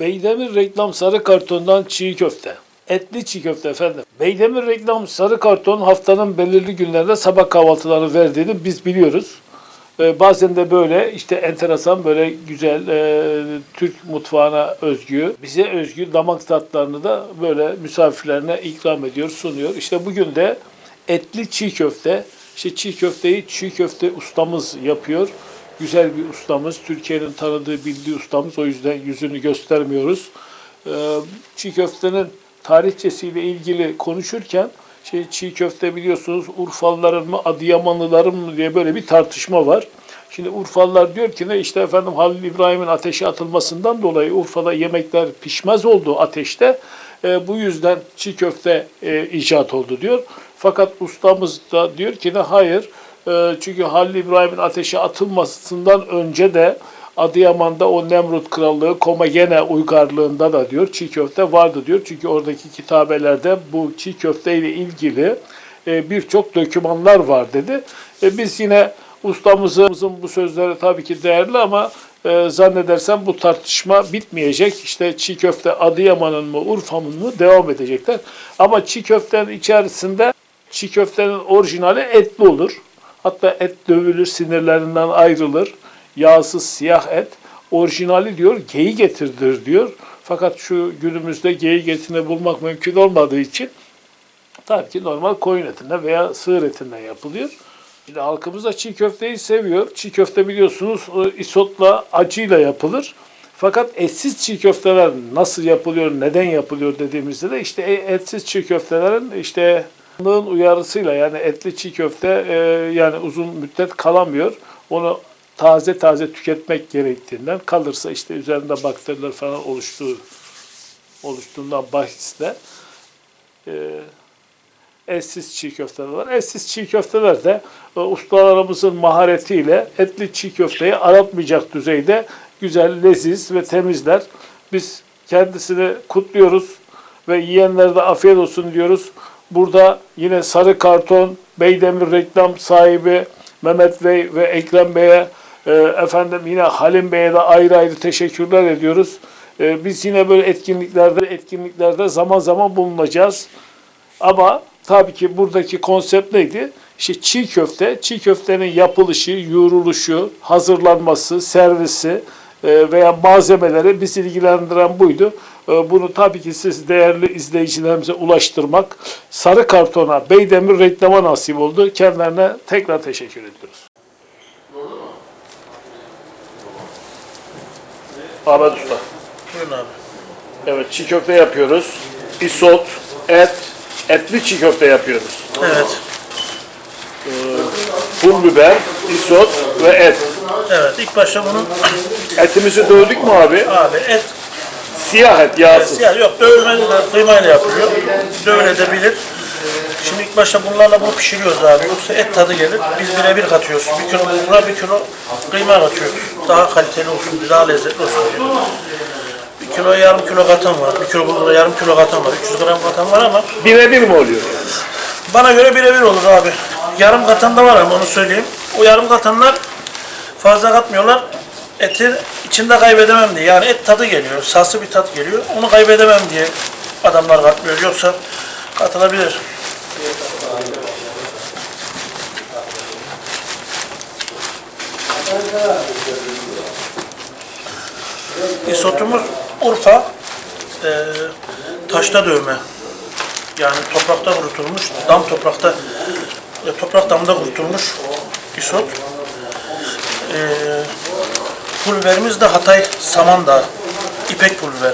Beydemir reklam sarı kartondan çiğ köfte. Etli çiğ köfte efendim. Beydemir reklam sarı karton haftanın belirli günlerinde sabah kahvaltıları verdiğini biz biliyoruz. Ee, bazen de böyle işte enteresan böyle güzel e, Türk mutfağına özgü, bize özgü damak tatlarını da böyle misafirlerine ikram ediyor, sunuyor. İşte bugün de etli çiğ köfte. İşte çiğ köfteyi çiğ köfte ustamız yapıyor. Güzel bir ustamız, Türkiye'nin tanıdığı, bildiği ustamız. O yüzden yüzünü göstermiyoruz. Ee, çiğ köftenin tarihçesiyle ilgili konuşurken şey çiğ köfte biliyorsunuz Urfalıların mı Adıyamanlıların mı diye böyle bir tartışma var. Şimdi Urfalılar diyor ki ne işte efendim Halil İbrahim'in ateşe atılmasından dolayı Urfa'da yemekler pişmez oldu ateşte. E, bu yüzden çiğ köfte e, icat oldu diyor. Fakat ustamız da diyor ki ne hayır. E, çünkü Halil İbrahim'in ateşe atılmasından önce de Adıyaman'da o Nemrut Krallığı Komagene uygarlığında da diyor çiğ köfte vardı diyor. Çünkü oradaki kitabelerde bu çiğ köfte ile ilgili e, birçok dokümanlar var dedi. E, biz yine ustamızın bu sözleri tabii ki değerli ama e, zannedersem bu tartışma bitmeyecek. İşte çiğ köfte Adıyaman'ın mı Urfa'nın mı devam edecekler. Ama çiğ köftenin içerisinde çiğ köftenin orijinali etli olur. Hatta et dövülür, sinirlerinden ayrılır. Yağsız siyah et. Orijinali diyor geyik etidir diyor. Fakat şu günümüzde geyik etini bulmak mümkün olmadığı için tabii ki normal koyun etinden veya sığır etinden yapılıyor. Şimdi halkımız da çiğ köfteyi seviyor. Çiğ köfte biliyorsunuz e, isotla, acıyla yapılır. Fakat etsiz çiğ köfteler nasıl yapılıyor, neden yapılıyor dediğimizde de işte e- etsiz çiğ köftelerin işte Bakanlığın uyarısıyla yani etli çiğ köfte e, yani uzun müddet kalamıyor. Onu taze taze tüketmek gerektiğinden kalırsa işte üzerinde bakteriler falan oluştuğu oluştuğundan bahisle e, etsiz çiğ köfteler var. Etsiz çiğ köfteler de e, ustalarımızın maharetiyle etli çiğ köfteyi aratmayacak düzeyde güzel, leziz ve temizler. Biz kendisini kutluyoruz ve yiyenlere de afiyet olsun diyoruz. Burada yine Sarı Karton, Beydemir reklam sahibi Mehmet Bey ve Ekrem Bey'e e, efendim yine Halim Bey'e de ayrı ayrı teşekkürler ediyoruz. E, biz yine böyle etkinliklerde etkinliklerde zaman zaman bulunacağız. Ama tabii ki buradaki konsept neydi? İşte çiğ köfte, çiğ köftenin yapılışı, yoğruluşu, hazırlanması, servisi e, veya malzemeleri bizi ilgilendiren buydu. E, Bunu tabii ki siz değerli izleyicilerimize ulaştırmak sarı kartona, Beydemir reklama nasip oldu. Kendilerine tekrar teşekkür ediyoruz. Ahmet Usta. Buyurun abi. Evet çiğ köfte yapıyoruz. Isot, et, etli çiğ köfte yapıyoruz. Evet. Pul biber, isot ve et. Evet. İlk başta bunun Etimizi dövdük mü abi? abi et Siyah et, yağsız. siyah yok dövülmeli de kıymayla yapılıyor. Dövülebilir. Şimdi ilk başta bunlarla bunu pişiriyoruz abi. Yoksa et tadı gelir. Biz birebir katıyoruz. Bir kilo bulgura, bir kilo kıyma katıyoruz. Daha kaliteli olsun, daha lezzetli olsun diye. Bir kilo yarım kilo katan var. Bir kilo bulgura yarım kilo katan var. 300 gram katan var ama Birebir mi oluyor? Bana göre birebir olur abi. Yarım katan da var ama onu söyleyeyim. O yarım katanlar fazla katmıyorlar. Eti içinde kaybedemem diye. Yani et tadı geliyor. Sası bir tat geliyor. Onu kaybedemem diye adamlar katmıyor. Yoksa katılabilir. İsotumuz Urfa eee, taşta dövme. Yani toprakta kurutulmuş, dam toprakta, e, toprak damda kurutulmuş isot. Ee, pulverimiz de Hatay Samandağ, ipek pulver.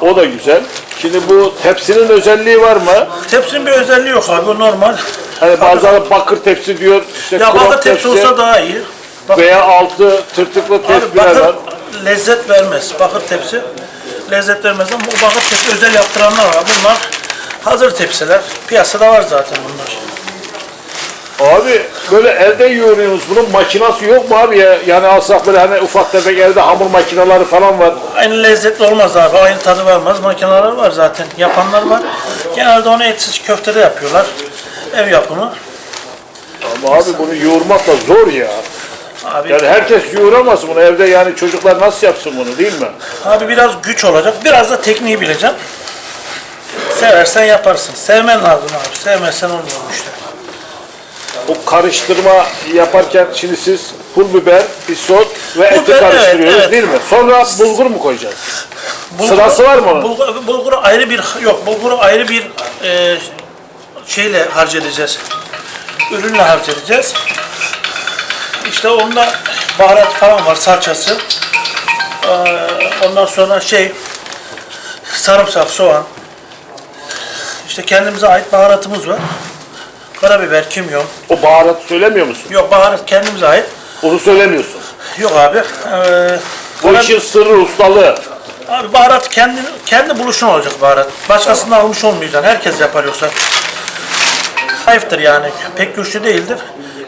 O da güzel. Şimdi bu tepsinin özelliği var mı? Tepsinin bir özelliği yok abi, o normal. Hani bazıları bakır tepsi diyor, işte Ya bakır tepsi olsa daha iyi. Bak, veya altı tırtıklı tepsiler var. bakır lezzet vermez, bakır tepsi lezzet vermez ama bu bakır tepsi özel yaptıranlar var. Bunlar hazır tepsiler, piyasada var zaten bunlar. Abi böyle elde yoğuruyorsunuz. Bunun makinası yok mu abi ya? Yani alsak böyle hani ufak tefek elde hamur makineleri falan var. Aynı lezzetli olmaz abi. Aynı tadı vermez. Makineler var zaten. Yapanlar var. Genelde onu etsiz köftede yapıyorlar. Ev yapımı. Ama abi bunu yoğurmak da zor ya. Abi, Yani herkes yoğuramaz bunu evde yani çocuklar nasıl yapsın bunu değil mi? abi biraz güç olacak. Biraz da tekniği bileceksin. Seversen yaparsın. Sevmen lazım abi. Sevmezsen olmuyor bu işte. O karıştırma yaparken şimdi siz pul biber, isot ve eti biber, karıştırıyoruz evet, evet. değil mi? Sonra bulgur mu koyacağız? Bulgur- Sırası var mı onun? Bulgur, bulguru ayrı bir yok. Bulguru ayrı bir e, şeyle harç edeceğiz. Ürünle harç edeceğiz. İşte onda baharat falan var, salçası. Ee, ondan sonra şey sarımsak, soğan. İşte kendimize ait baharatımız var. Karabiber, kimyon. O baharatı söylemiyor musun? Yok baharat kendimize ait. Onu söylemiyorsun. Yok abi. Ee, Bu kara- işin sırrı, ustalığı. Abi baharat kendi kendi buluşun olacak baharat. Başkasından almış olmayacaksın. Herkes yapar yoksa. Hayıftır yani. Pek güçlü değildir.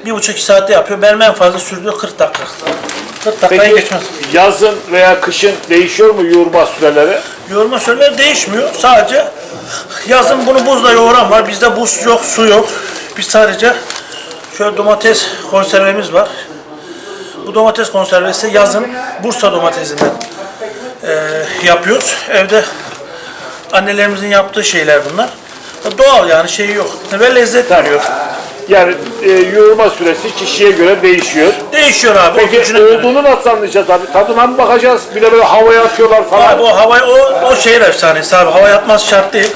Bir buçuk iki saatte yapıyor. Benim en fazla sürdüğü 40 dakika. 40 dakikayı Peki geçmez. yazın veya kışın değişiyor mu yoğurma süreleri? Yoğurma süreleri değişmiyor. Sadece yazın bunu buzla yoğuran var. Bizde buz yok, su yok. Biz sadece şöyle domates konservemiz var. Bu domates konservesi yazın Bursa domatesinden eee, yapıyoruz. Evde annelerimizin yaptığı şeyler bunlar. Doğal yani şeyi yok. Ve lezzet veriyor. Yani e, yoğurma süresi kişiye göre değişiyor. Değişiyor abi. Peki olduğunu nasıl anlayacağız abi? Tadına mı bakacağız? Bir de böyle havaya atıyorlar falan. Abi o havaya o, o şehir efsanesi abi. Hava yatmaz şart değil.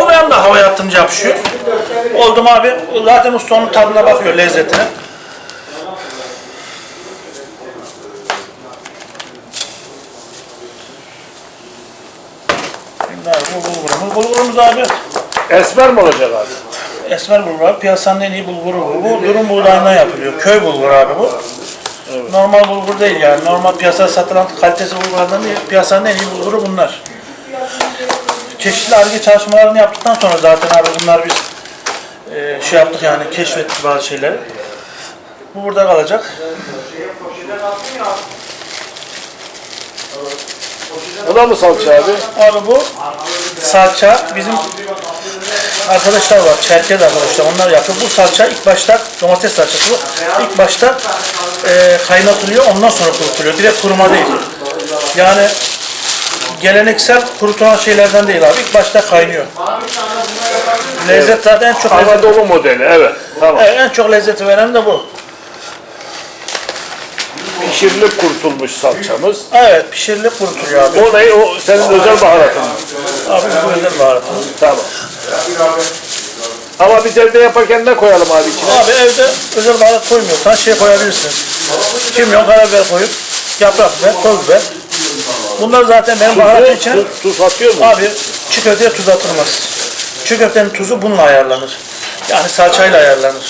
Olmayan da hava yattınca yapışıyor. Oldum abi. Zaten usta onun tadına bakıyor lezzetine. Bulgurumuz. Bulgurumuz abi Esmer mi olacak abi? esmer bulgur abi. Piyasanın en iyi bulguru bu. Bu durum buğdayından yapılıyor. Köy bulguru abi bu. Normal bulgur değil yani. Normal piyasada satılan kalitesi bulgurlardan değil. Piyasanın en iyi bulguru bunlar. Çeşitli arge çalışmalarını yaptıktan sonra zaten abi bunlar biz e, şey yaptık yani keşfettik bazı şeyleri. Bu burada kalacak. Bu da mı salça abi? Abi bu salça bizim arkadaşlar var, Çerkez arkadaşlar onlar yapıyor. Bu salça ilk başta domates salçası. İlk başta e, kaynatılıyor ondan sonra kurutuluyor. Direkt kuruma değil. Yani geleneksel kurutulan şeylerden değil abi. İlk başta kaynıyor. Lezzet zaten en çok lezzet, Anadolu modeli evet. Tamam. Evet, en çok lezzeti veren de bu. Pişirilip kurutulmuş salçamız. Evet pişirilip kurutuluyor abi. O ne? O senin özel baharatın. Abi bu özel baharatımız. Tamam. Ama biz evde yaparken ne koyalım abi içine? Abi evde özel baharat koymuyorsan şey koyabilirsiniz. Kimyon, karabiber koyup yaprak biber, toz biber. Bunlar zaten benim baharatım için Tuz, tuz atıyor mu? abi köfteye tuz atılmaz. Çiğ köftenin tuzu bununla ayarlanır. Yani salçayla ayarlanır.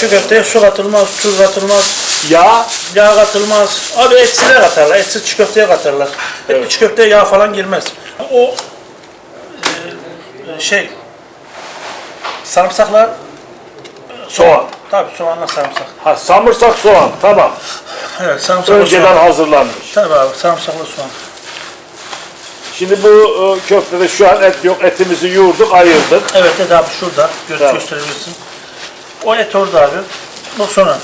Çiğ köfteye su katılmaz, tuz katılmaz, Yağ. yağ katılmaz. Abi etsize katarlar, etsiz çiğ köfteye katarlar. Etli çiğ köfteye yağ falan girmez. O e, şey sarımsaklar Soğan. Tabii soğanla sarımsak. Ha samırsak soğan. Tamam. Evet sarımsaklı Önceden soğan. hazırlanmış. Tabii abi sarımsaklı soğan. Şimdi bu e, köftede şu an et yok. Etimizi yoğurduk, ayırdık. Evet et abi şurada. Göz Tamam. gösterebilirsin. O et orada abi. Bu sonra.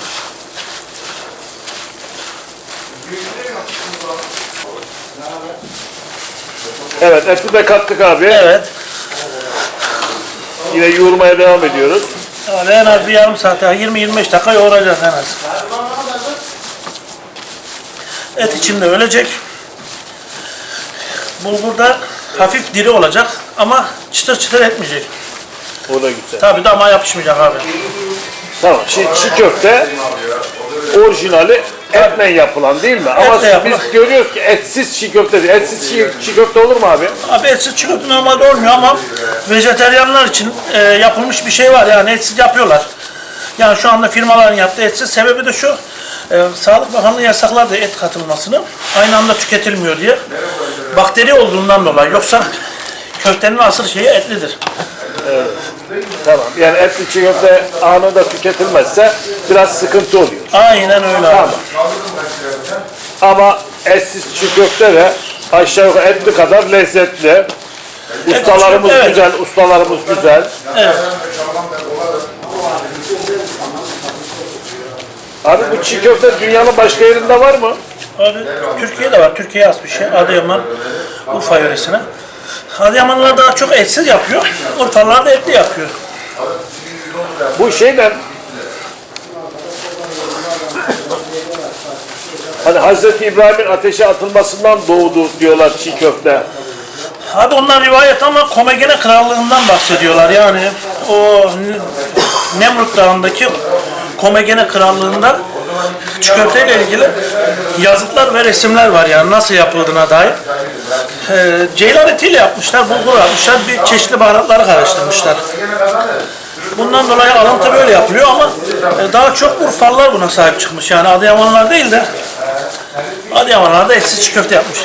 Evet eti de kattık abi. Evet. Yine yoğurmaya devam ediyoruz. Abi en az bir yarım saat, 20-25 dakika yoğuracağız en az. Et içinde ölecek. Bulgurda hafif diri olacak ama çıtır çıtır etmeyecek. O da güzel. Tabii dama yapışmayacak abi. Tamam. Şimdi çiğ köfte orijinali etle yapılan değil mi? Ama Etle yapılan. biz görüyoruz ki etsiz çiğ köfte değil. Etsiz çiğ, çiğ köfte olur mu abi? Abi etsiz çiğ köfte normalde olmuyor ama vejeteryanlar için e, yapılmış bir şey var yani etsiz yapıyorlar. Yani şu anda firmaların yaptığı etsiz sebebi de şu. e, Sağlık Bakanlığı yasakladı et katılmasını. Aynı anda tüketilmiyor diye. Bakteri olduğundan dolayı. Yoksa köftenin asıl şeyi etlidir. Tamam. Yani etli çiğ köfte anında tüketilmezse biraz sıkıntı oluyor. Aynen öyle abi. Ama etsiz çiğ köfte de aşağı yukarı etli kadar lezzetli. Ustalarımız Evet. güzel, ustalarımız güzel. Evet. Abi bu çiğ köfte dünyanın başka yerinde var mı? Abi Türkiye'de var. Türkiye'ye has bir şey. Adıyaman, Urfa yöresine. Adıyamanlılar daha çok etsiz yapıyor. Urfalılar da etli yapıyor. Bu şeyden Hani Hazreti İbrahim'in ateşe atılmasından doğdu diyorlar çiğ köfte. Abi onlar rivayet ama Komagene Krallığından bahsediyorlar. Yani o Nemrut Dağı'ndaki Komagene Krallığında çiğ köfteyle ilgili yazıtlar ve resimler var yani nasıl yapıldığına dair. Ee, ceylan etiyle yapmışlar, bulgur yapmışlar, bir çeşitli baharatları karıştırmışlar. Bundan dolayı alıntı böyle yapılıyor ama e, daha çok Urfalılar buna sahip çıkmış. Yani Adıyamanlılar değil de Adıyamanlılar da etsiz çiğ köfte yapmış.